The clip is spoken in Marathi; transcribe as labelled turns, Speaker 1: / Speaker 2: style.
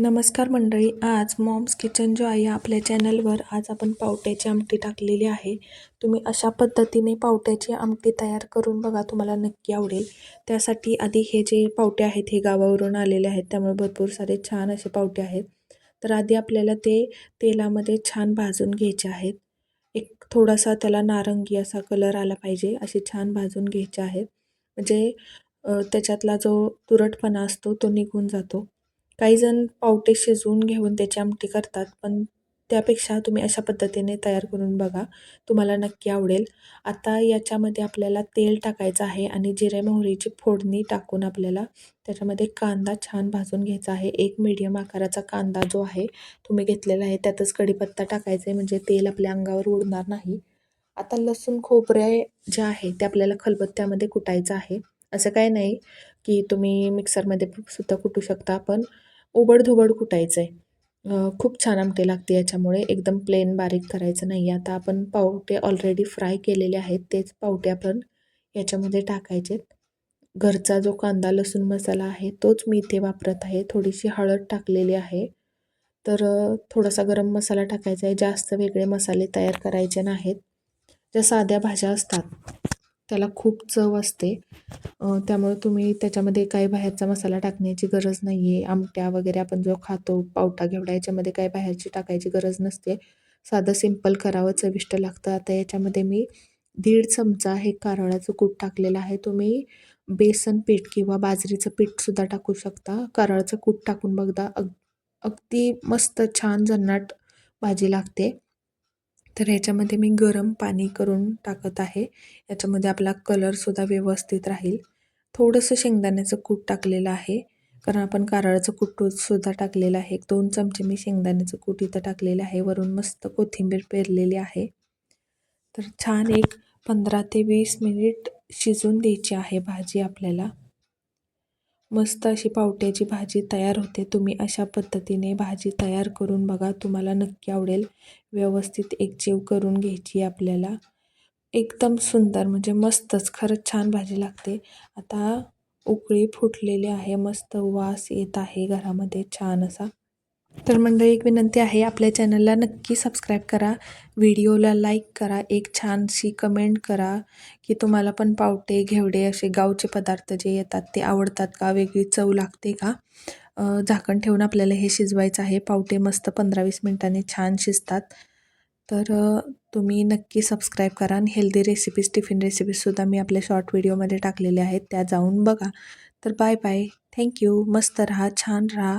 Speaker 1: नमस्कार मंडळी आज मॉम्स किचन जो आहे आपल्या चॅनलवर आज आपण पावट्याची आमटी टाकलेली आहे. तुम्ही अशा पद्धतीने पावट्याची आमटी तयार करून बघा तुम्हाला नक्की आवडेल. त्यासाठी आधी हे जे पावटे आहेत हे गावावरून आलेले आहेत त्यामुळे भरपूर सारे छान असे पावटे आहेत. तर आधी आपल्याला ते तेलामध्ये छान भाजून घ्यायचे आहेत. एक थोडासा त्याला नारंगी असा कलर आला पाहिजे असे छान भाजून घ्यायचे आहेत. म्हणजे त्याच्यातला जो तुरटपणा असतो तो निघून जातो. काही जण पावटे शिजवून घेऊन त्याची आमटी करतात पण त्यापेक्षा तुम्ही अशा पद्धतीने तयार करून बघा. तुम्हाला नक्की आवडेल. आता याच्यामध्ये आपल्याला तेल टाकायचं आहे आणि जिरे मोहरीची फोडणी टाकून आपल्याला त्याच्यामध्ये कांदा छान भाजून घ्यायचा आहे. एक मीडियम आकाराचा कांदा जो आहे तुम्ही घेतलेला आहे त्यातच कढीपत्ता टाकायचा आहे म्हणजे तेल आपल्या अंगावर उडणार नाही. आता लसूण खोबरे जे आहे ते आपल्याला खलबत्त्यामध्ये कुटायचं आहे. असं काय नाही की तुम्ही मिक्सरमध्ये सुद्धा कुटू शकता पण ओबडधोबड कुटायचं आहे खूप छान आमटी लागते याच्यामुळे. एकदम प्लेन बारीक करायचं नाही. आता आपण पावटे ऑलरेडी फ्राय केलेले आहेत. तेच पावटे आपण याच्यामध्ये टाकायचे घरचा जो कांदा लसूण मसाला आहे तोच मी इथे वापरत आहे. थोडीशी हळद टाकलेली आहे. तर थोडासा गरम मसाला टाकायचा आहे. जास्त वेगळे मसाले तयार करायचे नाहीत. ज्या साध्या भाज्या असतात. त्याला खूप चव असते. त्यामुळे तुम्ही त्याच्यामध्ये काही बाहेरचा मसाला टाकण्याची गरज नाही आहे आमट्या वगैरे आपण जो खातो पावटा घेवडा याच्यामध्ये काही बाहेरची टाकायची गरज नसते. साधं सिंपल करावं चविष्ट लागतं. आता याच्यामध्ये मी दीड चमचा हे कारळाचं कूट टाकलेलं आहे. तुम्ही बेसन पीठ किंवा बाजरीचं पीठसुद्धा टाकू शकता. कारळाचं कूट टाकून बघता अग अगदी मस्त छान झन्नाट भाजी लागते. तर ह्याच्यामध्ये मी गरम पाणी करून टाकत आहे. याच्यामध्ये आपला कलरसुद्धा व्यवस्थित राहील. थोडंसं शेंगदाण्याचं कूट टाकलेलं आहे. कारण आपण कारळाचं कूटसुद्धा टाकलेलं आहे. एक दोन चमचे मी शेंगदाण्याचं कूट इथं टाकलेलं आहे. वरून मस्त कोथिंबीर पेरलेली आहे. तर छान एक पंधरा ते वीस मिनिट शिजून द्यायची आहे भाजी आपल्याला. मस्त अशी पावट्याची भाजी तयार होते. तुम्ही अशा पद्धतीने भाजी तयार करून बघा. तुम्हाला नक्की आवडेल. व्यवस्थित एकजीव करून घ्यायची आपल्याला. एकदम सुंदर म्हणजे मस्तच. खरंच छान भाजी लागते. आता उकळी फुटलेली आहे. मस्त वास येत आहे घरामध्ये. छान असा. तर मंडळी एक विनंती आहे आपल्या चॅनलला नक्की सबस्क्राईब करा. व्हिडिओला लाईक करा. एक छानशी कमेंट करा की तुम्हाला पण पावटे घेवडे असे गावचे पदार्थ जे येतात ते आवडतात का? वेगळी चव लागते का? झाकण ठेवून आपल्याला हे शिजवायचं आहे. पावटे मस्त पंधरा वीस मिनटांनी छान शिजतात. तर तुम्ही नक्की सबस्क्राईब करा आणि हेल्दी रेसिपीज टिफिन रेसिपीजसुद्धा मी आपल्या शॉर्ट व्हिडिओमध्ये टाकलेल्या आहेत. त्या जाऊन बघा. तर बाय बाय थँक्यू मस्त राहा छान राहा.